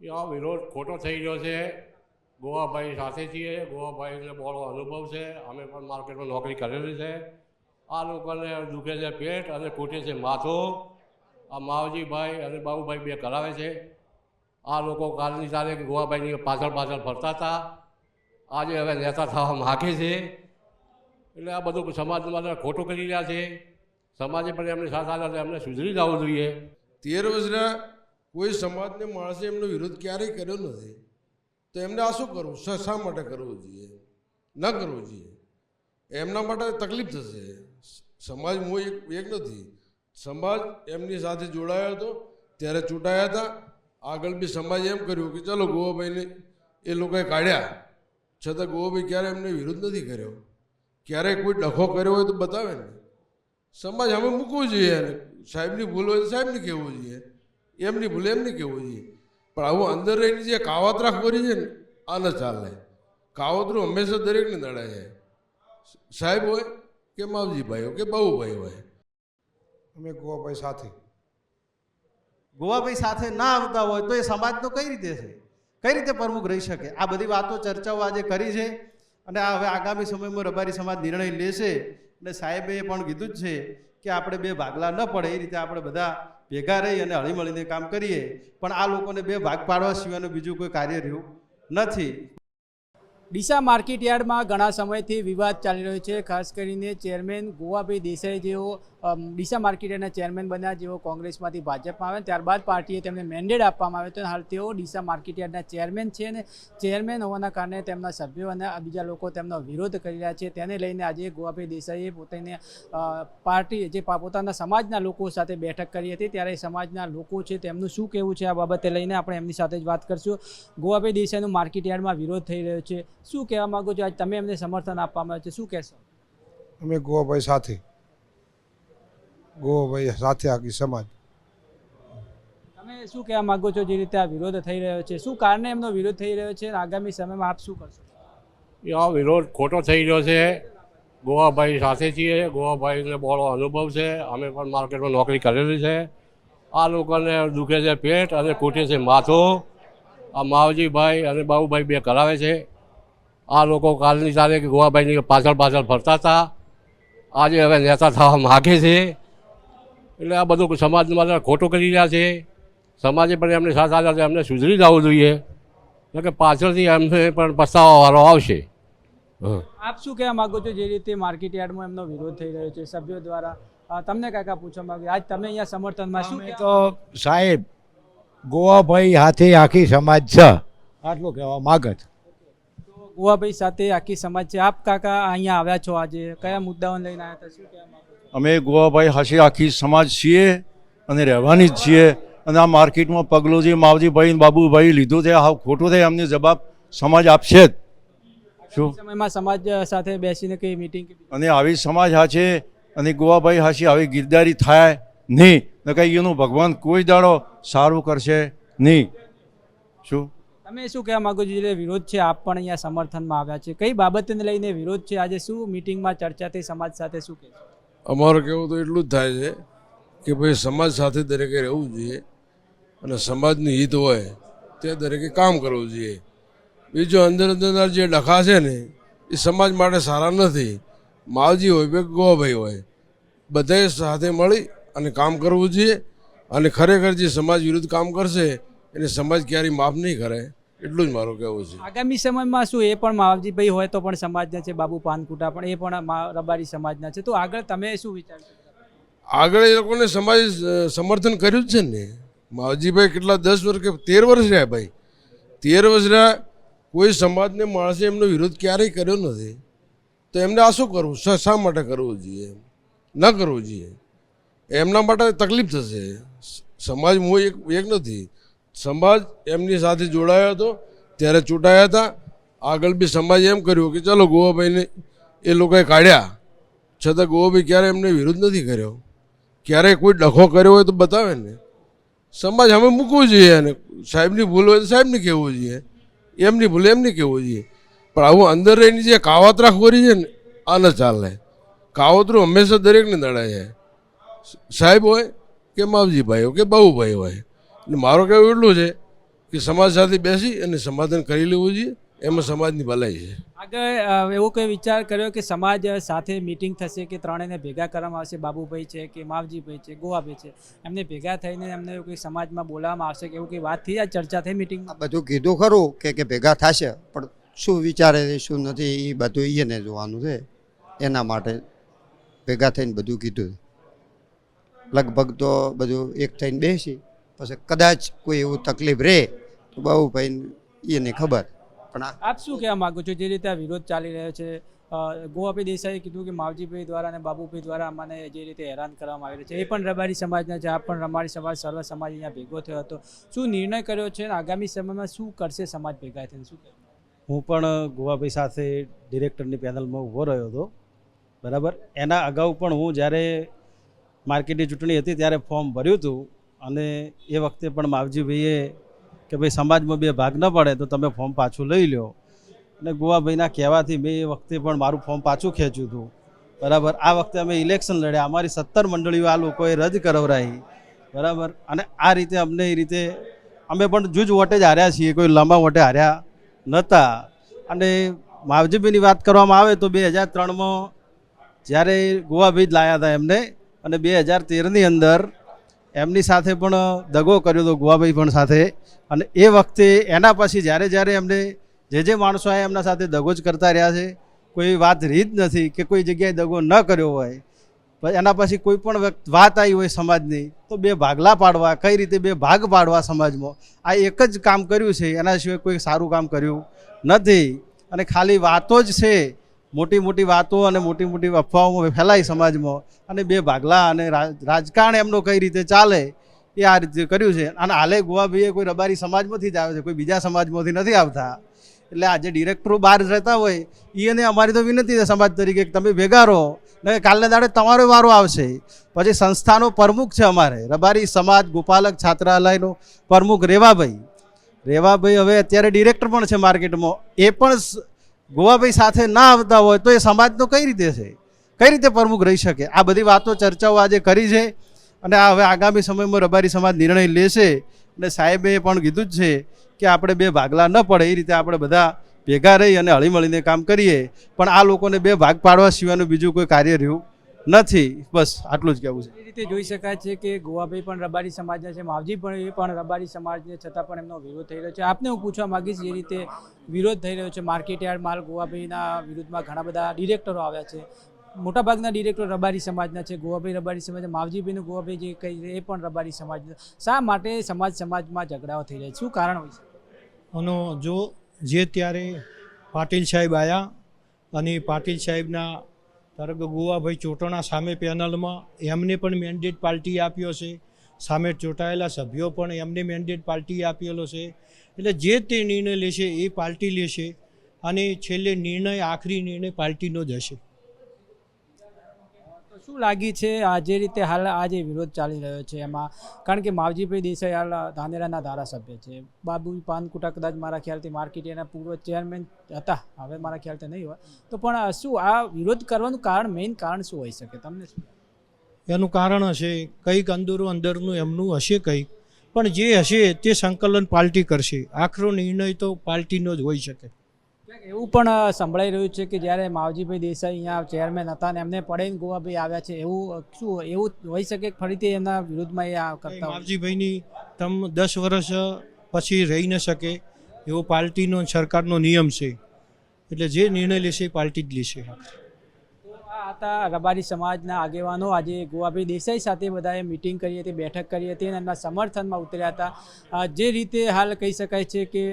એ આ વિરોધ ખોટો થઈ ગયો છે. ગોવાભાઈ સાથે છીએ. ગોવાભાઈને બહોળો અનુભવ છે. અમે પણ માર્કેટમાં નોકરી કરેલી છે. આ લોકોને દુખે છે પેટ અને ખૂટે છે માથું. આ માવજીભાઈ અને બાબુભાઈ બે કરાવે છે. આ લોકો કાલની તારીખ ગોવાભાઈની પાછળ પાછળ ફરતા હતા. આજે હવે નેતા થવા માગે છે. એટલે આ બધું સમાજમાં ખોટું કરી રહ્યા છે. સમાજે પણ એમની સાથે એમને સુધરી જવું જોઈએ. તેર વર્ષના કોઈ સમાજને માણસે એમનો વિરોધ ક્યારેય કર્યો નથી, તો એમને આ શું કરવું? શા માટે કરવું જોઈએ? ન કરવું જોઈએ. એમના માટે તકલીફ થશે. સમાજ હું એક એક નથી. સમાજ એમની સાથે જોડાયો હતો, ત્યારે ચૂંટાયા હતા. આગળ બી સમાજે એમ કર્યું કે ચલો ગોવાભાઈને એ લોકોએ કાઢ્યા. છતાં ગોવાભાઈ ક્યારે એમને વિરોધ નથી કર્યો? ક્યારેય કોઈ ડખો કર્યો હોય તો બતાવે ને. સમાજ અમે મૂકવું જોઈએ સાહેબની ભૂલ હોય તો સાહેબને કહેવું જોઈએ. એમની ભૂલે એમ નહીં કહેવું જોઈએ. પણ આવું અંદર રહીને જે કાવતરા કરી છે ને આ ન ચાલે. કાવતરું હંમેશા દરેકને નડે છે. સાહેબ હોય કે માવજીભાઈ હોય કે બાબુભાઈ હોય. અમે ગોવાભાઈ સાથે. ગોવાભાઈ સાથે ના આવતા હોય તો એ સમાજનો કઈ રીતે છે? કઈ રીતે પ્રમુખ રહી શકે? આ બધી વાતો ચર્ચાઓ આજે કરી છે અને આ હવે આગામી સમયમાં રબારી સમાજ નિર્ણય લેશે. અને સાહેબે પણ કીધું જ છે કે આપણે બે ભાગલા ન પડે, એ રીતે આપણે બધા ભેગા રહી અને હળીમળીને કામ કરીએ. પણ આ લોકોને બે ભાગ પાડવા સિવાયનું બીજું કોઈ કાર્ય રહ્યું નથી. ડીસા માર્કેટ યાર્ડમાં ઘણા સમયથી વિવાદ ચાલી રહ્યો છે. ખાસ કરીને ચેરમેન ગોવાભાઈ દેસાઈ જેઓ ડીસા માર્કેટયાર્ડના ચેરમેન બન્યા, જેઓ કોંગ્રેસમાંથી ભાજપમાં આવ્યા ત્યારબાદ પાર્ટીએ તેમને મેન્ડેટ આપવામાં આવ્યો હતો હાલ તેઓ ડીસા માર્કેટ યાર્ડના ચેરમેન છે અને ચેરમેન હોવાના કારણે તેમના સભ્યો અને બીજા લોકો તેમનો વિરોધ કરી રહ્યા છે. તેને લઈને આજે ગોવાભાઈ દેસાઈએ પોતાને પાર્ટી જે પોતાના સમાજના લોકો સાથે બેઠક કરી હતી. ત્યારે સમાજના લોકો છે તેમનું શું કહેવું છે આ બાબતે લઈને આપણે એમની સાથે જ વાત કરશું. ગોવાભાઈ દેસાઈનું માર્કેટ યાર્ડમાં વિરોધ થઈ રહ્યો છે. શું કહેવા માંગો છો? આજ તમે એમને સમર્થન આપવામાં આવ્યું છે. શું કહેશો? અમે ગોવાભાઈ સાથે. ગોવાભાઈ સાથે આખી સમાજ. તમે શું કહેવા માંગો છો? જે રીતે આ વિરોધ થઈ રહ્યો છે. શું કારણે એમનો વિરોધ થઈ રહ્યો છે? અને આગામી સમયમાં આપ શું કરશો? એ આ વિરોધ ખોટો થઈ રહ્યો છે. ગોવાભાઈ સાથે છીએ. ગોવાભાઈને બહોળો અનુભવ છે. અમે પણ માર્કેટમાં નોકરી કરેલી છે. આ લોકોને દુખે છે પેટ અને ખૂટે છે માથું. આ માવજીભાઈ અને બાબુભાઈ બે કરાવે છે. આ લોકો કાલની કે ગોવાભાઈની પાછળ પાછળ ફરતા હતા. આજે હવે નેતા થવા માગે છે. એટલે આ બધું સમાજ માટે ખોટું કરી રહ્યા છે. સમાજે પણ એમની સાથે આવ્યા છે એમને સુધરી જવું જોઈએ. એટલે કે પાછળથી એમને પણ પસ્તાવાવાળો આવશે. હં. આપ શું કહેવા માંગો છો જે રીતે માર્કેટ યાર્ડમાં એમનો વિરોધ થઈ રહ્યો છે? સભ્યો દ્વારા તમને તમને કાકા પૂછવા માગે? આજ તમે અહીંયા સમર્થનમાં શું તો સાહેબ ગોવાભાઈ હાથે આખી સમાજ છે. આટલું કહેવા માગત ગોવાભાઈ સાથે આખી સમાજ છે. આપ કાકા અહીંયા આવ્યા છો આજે? કયા મુદ્દાઓને લઈને આવ્યા હતા? શું કહેવા અમે ગોવાભાઈ હાશે આખી સમાજ છીએ અને રહેવાની જ છીએ. અને આ માર્કેટમાં પગલું જે માવજીભાઈ બાબુભાઈ લીધું છે આ ખોટું છે એમને જવાબ સમાજ આપશે જ. શું? સમયમાં સમાજ સાથે બેસીને કઈ મીટિંગ અને આવી સમાજ હાશે અને ગોવાભાઈ હાશે આવી ગિરદારી થાય નહીં. ને કંઈ એનું ભગવાન કોઈ દાડો સારું કરશે નહીં. શું? તમે શું કહેવા માંગો છો? જે વિરોધ છે, આપ પણ અહીંયા સમર્થનમાં આવ્યા છે. કઈ બાબતને લઈને વિરોધ છે? આજે શું મીટિંગમાં ચર્ચા થઈ સમાજ સાથે શું કહે અમારું કહેવું તો એટલું જ થાય છે કે ભાઈ સમાજ સાથે દરેકે રહેવું જોઈએ અને સમાજનું હિત હોય તે દરેકે કામ કરવું જોઈએ. બીજું અંદર અંદર જે ડખા છે ને, એ સમાજ માટે સારા નથી. માવજી હોય કે ગોવાભાઈ હોય, બધાએ સાથે મળી અને કામ કરવું જોઈએ અને ખરેખર જે સમાજ વિરુદ્ધ કામ કરશે એને સમાજ ક્યારેય માફ નહીં કરે એટલું જ મારું કહેવું છે. આગામી સમયમાં શું એ પણ માવજીભાઈ હોય તો પણ સમાજના છે બાબુ પાનકુટા પણ એ પણ રબારી સમાજના છે. તો આગળ તમે શું વિચારશો આગળ એ લોકોને સમાજ સમર્થન કર્યું જ છે ને. માવજીભાઈ કેટલા દસ વર્ષ કે તેર વર્ષ રહ્યા ભાઈ. તેર વર્ષ રહ્યા કોઈ સમાજને માણસે એમનો વિરોધ ક્યારેય કર્યો નથી. તો એમને આ શું કરવું? શા શા માટે કરવું જોઈએ? ન કરવું જોઈએ. એમના માટે તકલીફ થશે. સમાજ હું એક એક નથી. સમાજ એમની સાથે જોડાયો હતો, ત્યારે ચૂંટાયા હતા. આગળ બી સમાજે એમ કર્યું કે ચલો ગોવાભાઈને એ લોકોએ કાઢ્યા. છતાં ગોવાભાઈ ક્યારે એમને વિરોધ નથી કર્યો. ક્યારેય કોઈ ડખો કર્યો હોય તો બતાવે ને. સમાજ અમે મૂકવું જોઈએ અને સાહેબની ભૂલ હોય તો સાહેબને કહેવું જોઈએ. એમની ભૂલ એમને કહેવું જોઈએ. પણ આવું અંદર રહીને જે કાવતરા ખોરી છે ને, આ ન ચાલે. કાવતરું હંમેશા દરેકને નડાય છે. સાહેબ હોય કે માવજીભાઈ હોય કે બાહુભાઈ હોય. એટલે મારું કહેવું એટલું છે કે સમાજ સાથે બેસી અને સમાધાન કરી લેવું જોઈએ એમાં સમાજની ભલાઈ છે. આગળ એવો કોઈ વિચાર કર્યો કે સમાજ સાથે મીટિંગ થશે કે ત્રણેયને ભેગા કરવામાં આવશે? બાબુભાઈ છે કે માવજીભાઈ છે ગોવાભાઈ છે એમને ભેગા થઈને એમને એવું કંઈ સમાજમાં બોલાવવામાં આવશે કે એવું કંઈ વાત થઈ? આ ચર્ચા થઈ મિટિંગમાં બધું કીધું ખરું કે કે ભેગા થશે પણ શું વિચારે છે શું નથી એ બધું એને જોવાનું છે. એના માટે ભેગા થઈને બધું કીધું લગભગ તો બધું એક થઈને બેસી. પછી કદાચ કોઈ એવું તકલીફ રહે તો બહુ ભાઈ એને ખબર. પણ આપ શું કહેવા માગો છો? જે રીતે આ વિરોધ ચાલી રહ્યો છે ગોવાભાઈ દેસાઈએ કીધું કે માવજીભાઈ દ્વારા અને બાબુભાઈ દ્વારા અમને જે રીતે હેરાન કરવામાં આવી રહ્યો છે એ પણ રબારી સમાજના છે આ પણ રમારી સમાજ સર્વ સમાજ અહીંયા ભેગો થયો હતો. શું નિર્ણય કર્યો છે અને આગામી સમયમાં શું કરશે સમાજ ભેગા થઈને? શું હું પણ ગોવાભાઈ સાથે ડિરેક્ટરની પેનલમાં ઊભો રહ્યો હતો બરાબર? એના અગાઉ પણ હું જ્યારે માર્કેટની ચૂંટણી હતી ત્યારે ફોર્મ ભર્યું હતું અને એ વખતે પણ માવજીભાઈએ કે ભાઈ સમાજમાં બે ભાગ ન પડે તો તમે ફોર્મ પાછું લઈ લો અને ગોવાભાઈના કહેવાથી મેં એ વખતે પણ મારું ફોર્મ પાછું ખેંચ્યું હતું. બરાબર? આ વખતે અમે ઇલેક્શન લડ્યા. અમારી સત્તર મંડળીઓ આ લોકોએ રદ કરાવરાઈ. બરાબર? અને આ રીતે અમને એ રીતે અમે પણ જૂજ વોટે જ હાર્યા છીએ. કોઈ લાંબા વોટે હાર્યા નહોતા અને માવજીભાઈની વાત કરવામાં આવે તો બે હજાર ત્રણમાં જ્યારે ગોવાભાઈ જ લાયા હતા એમને અને બે હજાર તેરની અંદર એમની સાથે પણ દગો કર્યો હતો ગોવાભાઈ પણ સાથે. અને એ વખતે એના પછી જ્યારે જ્યારે એમને જે જે માણસો આવ્યા એમના સાથે દગો જ કરતા રહ્યા છે, કોઈ વાત રીત નથી કે કોઈ જગ્યાએ દગો ન કર્યો હોય એના પછી કોઈ પણ વાત આવી હોય સમાજની, તો બે ભાગલા પાડવા, કઈ રીતે બે ભાગ પાડવા સમાજમાં, આ એક જ કામ કર્યું છે, એના સિવાય કોઈ સારું કામ કર્યું નથી. અને ખાલી વાતો જ છે મોટી મોટી વાતો અને મોટી મોટી અફવાઓ ફેલાય સમાજમાં. અને બે ભાગલા અને રાજ- રાજકારણ એમનો કઈ રીતે ચાલે એ આ રીતે કર્યું છે. અને હાલે ગોવાભાઈએ કોઈ રબારી સમાજમાંથી જ આવે છે, કોઈ બીજા સમાજમાંથી નથી આવતા. એટલે આજે ડિરેક્ટરો બહાર રહેતા હોય એને અમારી તો વિનંતી છે સમાજ તરીકે તમે ભેગા રહો. ને કાલને દાડે તમારો વારો આવશે. પછી સંસ્થાનો પ્રમુખ છે અમારે, રબારી સમાજ ગોપાલક છાત્રાલયનો પ્રમુખ રેવાભાઈ. રેવાભાઈ હવે અત્યારે ડિરેક્ટર પણ છે માર્કેટમાં. એ પણ ગોવાભાઈ સાથે ના આવતા હોય તો એ સમાજનો કઈ રીતે છે? કઈ રીતે પ્રમુખ રહી શકે? આ બધી વાતો ચર્ચાઓ આજે કરી છે અને આ હવે આગામી સમયમાં રબારી સમાજ નિર્ણય લેશે. અને સાહેબે પણ કીધું જ છે કે આપણે બે ભાગલા ન પડે, એ રીતે આપણે બધા ભેગા રહી અને હળીમળીને કામ કરીએ. પણ આ લોકોને બે ભાગ પાડવા સિવાયનું બીજું કોઈ કાર્ય રહ્યું નથી. બસ આટલું જ કહેવું છે. એ રીતે જોઈ શકાય છે કે ગોવાભાઈ પણ રબારી સમાજના છે માવજી પણ એ પણ રબારી સમાજને છતાં પણ એમનો વિરોધ થઈ રહ્યો છે. આપને હું પૂછવા માંગીશ જે રીતે વિરોધ થઈ રહ્યો છે માર્કેટ યાર્ડ માલ ગોવાભાઈના વિરુદ્ધમાં ઘણા બધા ડિરેક્ટરો આવ્યા છે. મોટાભાગના ડિરેક્ટર રબારી સમાજના છે ગોવાભાઈ રબારી સમાજ માવજીભાઈનું ગોવાભાઈ જે કહી છે એ પણ રબારી સમાજના. શા માટે સમાજ સમાજમાં ઝઘડાઓ થઈ રહ્યા છે? શું કારણ હોય છે અને જો જે ત્યારે પાટીલ સાહેબ આવ્યા અને પાટીલ સાહેબના ધારો કે ગોવાભાઈ ચોટણા સામે પેનલમાં એમને પણ મેન્ડેટ પાર્ટી આપ્યો છે સામે ચૂંટાયેલા સભ્યો પણ એમને મેન્ડેટ પાર્ટી આપેલો છે. એટલે જે તે નિર્ણય લેશે એ પાર્ટી લેશે અને છેલ્લે નિર્ણય, આખરી નિર્ણય પાર્ટીનો જ હશે. શું લાગી છે? આ જે રીતે હાલ આ જે વિરોધ ચાલી રહ્યો છે એમાં, કારણ કે માવજીભાઈ દેસાઈ હાલ ધાનેરાના ધારાસભ્ય છે. બાબુ પાનકુટા કદાચ મારા ખ્યાલથી માર્કેટિયાના પૂર્વ ચેરમેન હતા. હવે મારા ખ્યાલથી નહીં હોય. તો પણ શું આ વિરોધ કરવાનું કારણ મેઇન કારણ શું હોઈ શકે? તમને એનું કારણ હશે, કંઈક અંદરો અંદરનું એમનું હશે કંઈક. પણ જે હશે તે સંકલન પાર્ટી કરશે. આખરો નિર્ણય તો પાર્ટીનો જ હોઈ શકે. એવું પણ સંભળાઈ રહ્યું છે કે જ્યારે માવજીભાઈ દેસાઈ અહીંયા ચેરમેન હતા અને એમને પડીને ગોવાભાઈ આવ્યા છે એવું શું એવું હોઈ શકે ફરીથી એમના વિરુદ્ધમાં એ આ કરતા માવજીભાઈની તમ દસ વર્ષ પછી રહી ન શકે એવો પાર્ટીનો સરકારનો નિયમ છે. એટલે જે નિર્ણય લેશે એ પાર્ટી જ લેશે. હતા રબારી સમાજના આગેવાનો. આજે ગોવાભાઈ દેસાઈ સાથે બધાએ મિટિંગ કરી હતી બેઠક કરી હતી અને એમના સમર્થનમાં ઉતર્યા હતા. જે રીતે હાલ કહી શકાય છે કે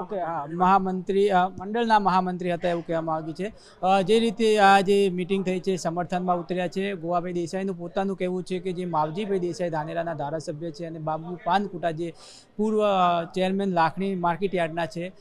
ઓકે, હા, મહામંત્રી મંડળના મહામંત્રી હતા એવું કહેવામાં આવ્યું છે. જે રીતે આ જે મિટિંગ થઈ છે, સમર્થનમાં ઉતર્યા છે, ગોવાભાઈ દેસાઈનું પોતાનું કહેવું છે કે જે માવજીભાઈ દેસાઈ ધાનેરાના ધારાસભ્ય છે અને બાબુ પાનકુટા જે પૂર્વ ચેરમેન લાખણી માર્કેટ યાર્ડના છે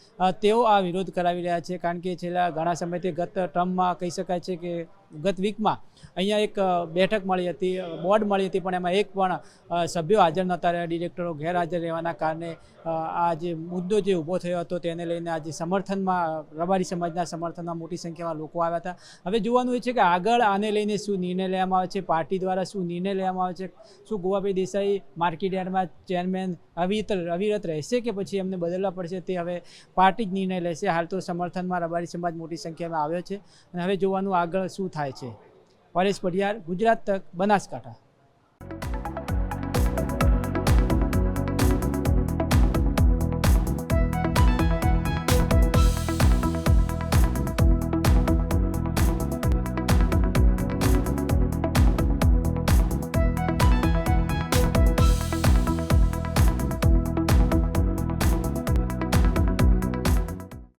તેઓ આ વિરોધ કરાવી રહ્યા છે. કારણ કે છેલ્લા ઘણા સમયથી ગત ટર્મમાં કહી શકાય છે કે ગત વીકમાં અહીંયા એક બેઠક મળી હતી બોર્ડ મળી હતી, પણ એમાં એક પણ સભ્યો હાજર નહોતા રહ્યા, ડિરેક્ટરો ગેરહાજર રહેવાના કારણે આ જે મુદ્દો જે ઊભો થયો હતો તેને લઈને આજે સમર્થનમાં, રબારી સમાજના સમર્થનમાં મોટી સંખ્યામાં લોકો આવ્યા હતા. હવે જોવાનું એ છે કે આગળ આને લઈને શું નિર્ણય લેવામાં આવે છે, પાર્ટી દ્વારા શું નિર્ણય લેવામાં આવે છે, શું ગોવાભાઈ દેસાઈ માર્કેટ યાર્ડમાં ચેરમેન અવિરત અવિરત રહેશે કે પછી એમને બદલવા પડશે તે હવે પાર્ટી જ નિર્ણય લેશે. હાલ તો સમર્થનમાં રબારી સમાજ મોટી સંખ્યામાં આવ્યો છે. અને હવે જોવાનું આગળ શું થાય છે. પરેશ પઢિયાર ગુજરાત તક બનાસકાંઠા.